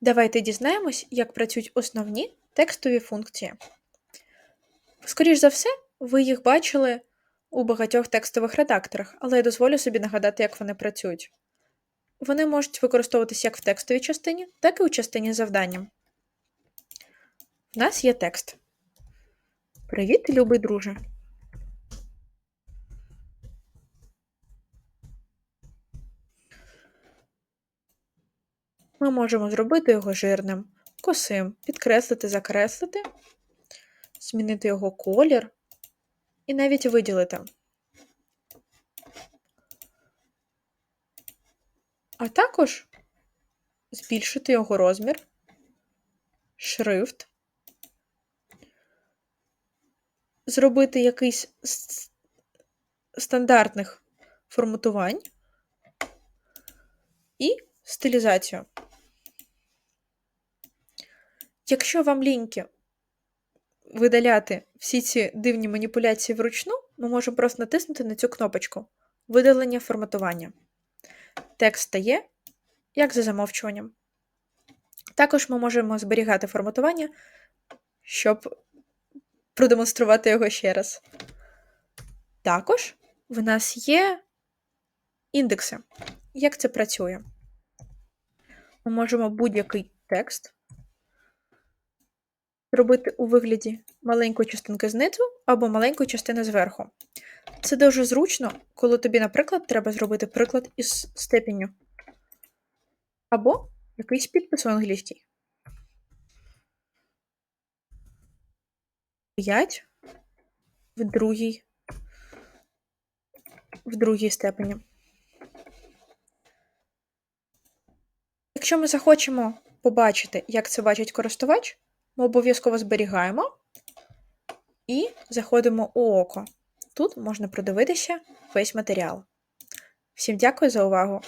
Давайте дізнаємось, як працюють основні текстові функції. Скоріш за все, ви їх бачили у багатьох текстових редакторах, але я дозволю собі нагадати, як вони працюють. Вони можуть використовуватися як в текстовій частині, так і у частині завдання. У нас є текст. Привіт, любий друже. Ми можемо зробити його жирним, косим, підкреслити, закреслити, змінити його колір і навіть виділити. А також збільшити його розмір, шрифт, зробити якийсь з стандартних форматувань і стилізацію. Якщо вам ліньки видаляти всі ці дивні маніпуляції вручну, ми можемо просто натиснути на цю кнопочку Видалення форматування. Текст стає, як за замовчуванням. Також ми можемо зберігати форматування, щоб продемонструвати його ще раз. Також в нас є індекси. Як це працює? Ми можемо будь-який текст робити у вигляді маленької частинки знизу або маленької частини зверху. Це дуже зручно, коли тобі, наприклад, треба зробити приклад із степенню. Або якийсь підпис у англійській. 5 в другій, в другій степені. Якщо ми захочемо побачити, як це бачить користувач, ми обов'язково зберігаємо і заходимо у око. Тут можна продивитися весь матеріал. Всім дякую за увагу!